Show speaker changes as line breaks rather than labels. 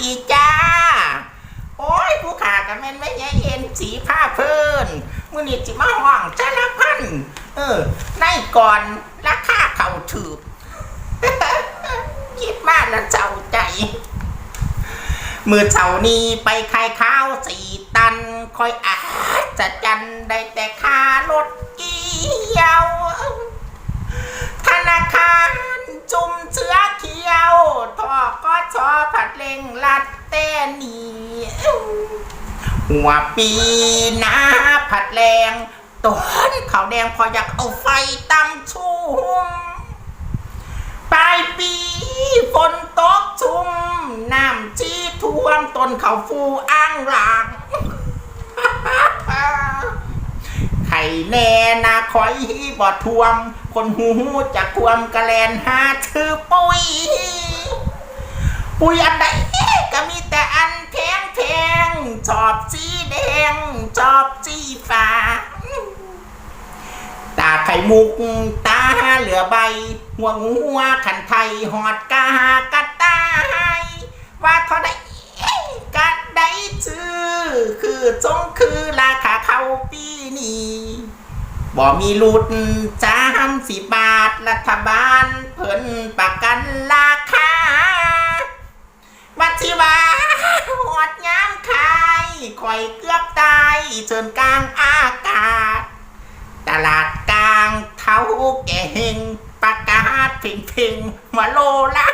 ดีจ้า โอ้ยผู้ขากันแม่นไม่ใช่เอ็นสีผ้าเพิ่นมือนี่จิมาห้องจ้าละพันเออในก่อนราคาเขาถือคิดมากแล้วเจ้าใจ มือเช้านี้ไปขายข้าวสี่ตันคอยอาจจะจันได้แต่ค่า หัวปีน้าผัดแรงต้นขาวแดงพออยากเอาไฟตำชุ่มปลายปีฝนตกชุ่มน้ำจี้ท่วมต้นเขาฟูอ้างหลางไข่แน่นาคอยบอดทวม คนหูจะควมกระแลนหาชื่อปุ้ยปุ้ยอันใด ชอบสีแดง ชอบสีฟ้า ตาไข่มุก ตาเหลือใบ หัวงูหัวขันไทย หอดกากระตาย ว่าเท่าใดกะได้ชื่อ คือจงคือราคาเข้าปีนี้บ่มีลุดจามสิบาท รัฐบาล เพิ่นประกันราคาวัชิวาหอดยามคาย คอยเกือบตายเชิญกลางอากาศ ตลาดกลางเท้าแก่เฮงประกาศเพ่งเพ่งมาโลละ